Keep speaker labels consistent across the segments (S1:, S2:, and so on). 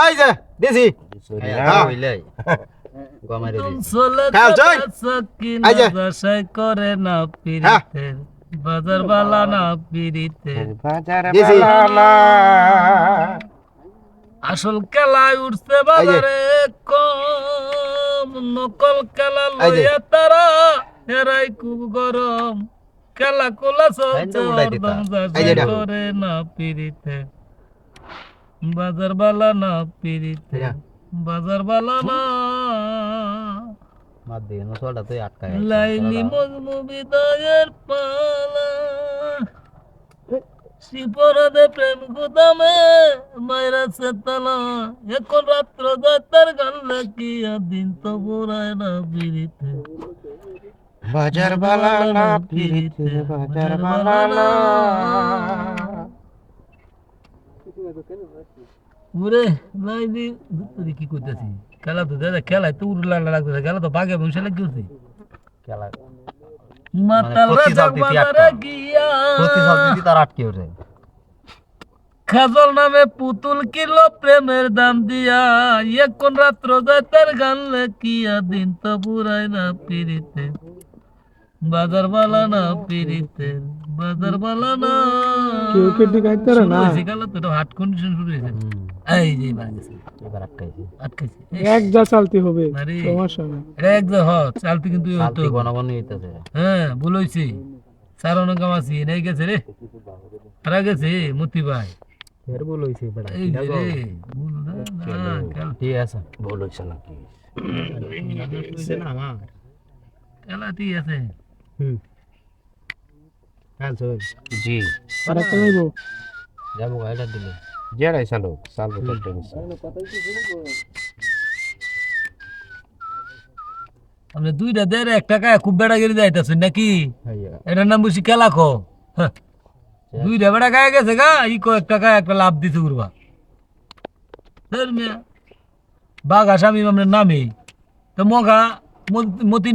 S1: এই যে দিছি হ্যাঁ। হ্যাঁ,
S2: করে না
S1: হ্যাঁ।
S2: বাজার বালা না পিরিতের
S3: বাজার
S1: দিছি।
S3: বালানা
S2: আসল খেলায় উঠছে বাজারে কম নকল খেলা লইয়া তারা হেরাই খুব গরম। খেলা কোলা
S1: যেটা।
S2: করে না পিরিতে বাজার বালা না পিরিতে বাজার বালা না।
S4: মার দিয়ে নসলটা তুই আটকায়
S2: লাইলি মজনু বিদায়ের পালা। শিপরাদে প্রেম গুদামে মাইরা সে তালা। এখন রাত্র যাতার গান লাগিয়া দিন তো বুড়ায় না বিড়িতে
S3: বাজার বালা না। পিরিতে বাজার
S2: উরে লাইলি তুই কি করতেছি? খেলা তো দাদা তো উড়লা লাগতেছে খেলা তো বাগে বসে
S4: খেলা।
S2: মাতাল রাজা বাজারে গিয়া
S4: প্রতি সাল দিদি তার আটকে ওঠে।
S2: খাজল নামে পুতুল কিলো প্রেমের দাম দিয়া। এখন রাত্র যাইতার গান লেখিয়া দিন তো বুড়াই না পিড়িতে বাজার বালা না পিড়িতে বাজার বালা না
S5: কেউ পারে না।
S2: তো হাট কন্ডিশন শুরু হয়েছে। এই যে এবার
S4: এবার আটকাইছে।
S2: আটকাইছে।
S5: এক যা চালতে হবে সমস্যা
S2: এটা একদম হ চালতে কিন্তু হতো
S4: ঘন
S2: হ্যাঁ অনেক কামাছি নাই গেছে রে। তারা গেছে মতি ভাই।
S4: ফের
S2: এই রে না,
S4: ঠিক আছে
S2: ঠিক আছে
S4: হুম। হ্যাঁ চল
S3: জি।
S5: আর একটা নেব
S4: যাব এটা দিলে।
S3: জেরাই চালো চালবো তো টেনশন
S2: আপনি দুইটা দেড় এক টাকা খুব বেড়া গেলে যাইতেছেন নাকি? এটার নাম বুঝি খেলা খো হ্যাঁ। দুইটা বেড়া গায়ে গেছে গা ই কো এক টাকা একটা লাভ দিতে মিয়া বাঘ আসামি আপনার নামে। তো মগা মতি-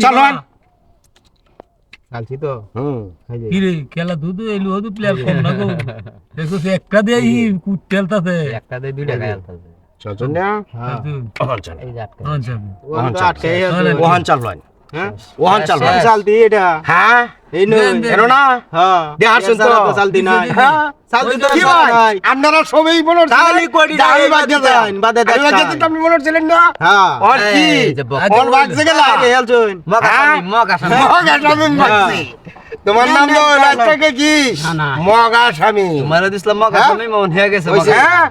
S3: চলো।
S4: চালছি তো।
S3: হুম।
S2: কি রে খেলা দুধ এলু হদু প্লেয়ার কম না গো? দেখো সে একটা দেই ই কুট টেলতাছে
S4: একটা দেই দুইটা খেলতাছে।
S3: চলছেন না
S2: হ্যাঁ।
S3: ওহান চল।
S4: এই যে আটকাই
S2: চল।
S3: ওহান চাল। ওহান চাল লয়
S1: হ্যাঁ?
S3: ওহান চাল
S1: চালতি এটা।
S3: হ্যাঁ?
S1: এই
S2: দেন।
S3: না?
S1: হ্যাঁ।
S3: দে।
S1: চালতি নাই।
S3: হ্যাঁ?
S1: চালতি তো
S3: কি ভাই? আপনারা সবাই
S1: করি না, এই বাদে দেন, বাদে দেন।
S3: আপনি মনে হচ্ছিলেন না?
S1: হ্যাঁ।
S3: ওর কি? হ্যাঁ?
S4: মগ আসামি
S3: মগ আসামি। বাগছে তোমার নাম তো লাস্টকে কি? মগ আসামি।
S4: মারা দিছিলাম মগ আসামি মন হয়ে গেছে।
S3: হ্যাঁ?